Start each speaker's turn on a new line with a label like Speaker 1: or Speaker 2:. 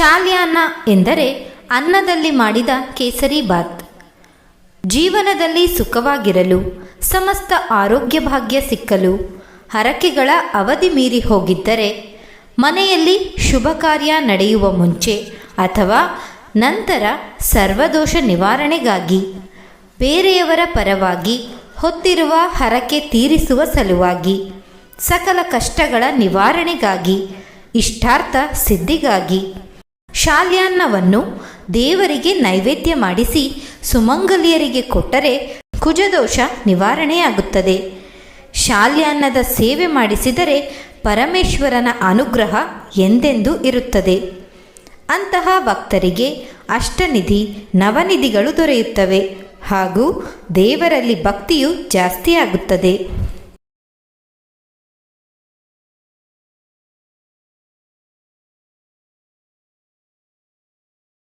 Speaker 1: ಶಾಲ್ಯಾನ್ನ ಎಂದರೆ ಅನ್ನದಲ್ಲಿ ಮಾಡಿದ ಕೇಸರಿ ಬಾತ್. ಜೀವನದಲ್ಲಿ ಸುಖವಾಗಿರಲು, ಸಮಸ್ತ ಆರೋಗ್ಯ ಭಾಗ್ಯ ಸಿಕ್ಕಲು, ಹರಕೆಗಳ ಅವಧಿ ಮೀರಿ ಹೋಗಿದ್ದರೆ, ಮನೆಯಲ್ಲಿ ಶುಭ ಕಾರ್ಯ ನಡೆಯುವ ಮುಂಚೆ ಅಥವಾ ನಂತರ ಸರ್ವದೋಷ ನಿವಾರಣೆಗಾಗಿ, ಬೇರೆಯವರ ಪರವಾಗಿ ಹೊತ್ತಿರುವ ಹರಕೆ ತೀರಿಸುವ ಸಲುವಾಗಿ, ಸಕಲ ಕಷ್ಟಗಳ ನಿವಾರಣೆಗಾಗಿ, ಇಷ್ಟಾರ್ಥ ಸಿದ್ಧಿಗಾಗಿ ಶಾಲ್ಯಾನ್ನವನ್ನು ದೇವರಿಗೆ ನೈವೇದ್ಯ ಮಾಡಿಸಿ ಸುಮಂಗಲಿಯರಿಗೆ ಕೊಟ್ಟರೆ ಕುಜದೋಷ ನಿವಾರಣೆಯಾಗುತ್ತದೆ. ಶಾಲ್ಯಾನ್ನದ ಸೇವೆ ಮಾಡಿಸಿದರೆ ಪರಮೇಶ್ವರನ ಅನುಗ್ರಹ ಎಂದೆಂದೂ ಇರುತ್ತದೆ. ಅಂತಹ ಭಕ್ತರಿಗೆ ಅಷ್ಟನಿಧಿ ನವನಿಧಿಗಳು ದೊರೆಯುತ್ತವೆ ಹಾಗೂ ದೇವರಲ್ಲಿ ಭಕ್ತಿಯು ಜಾಸ್ತಿಯಾಗುತ್ತದೆ.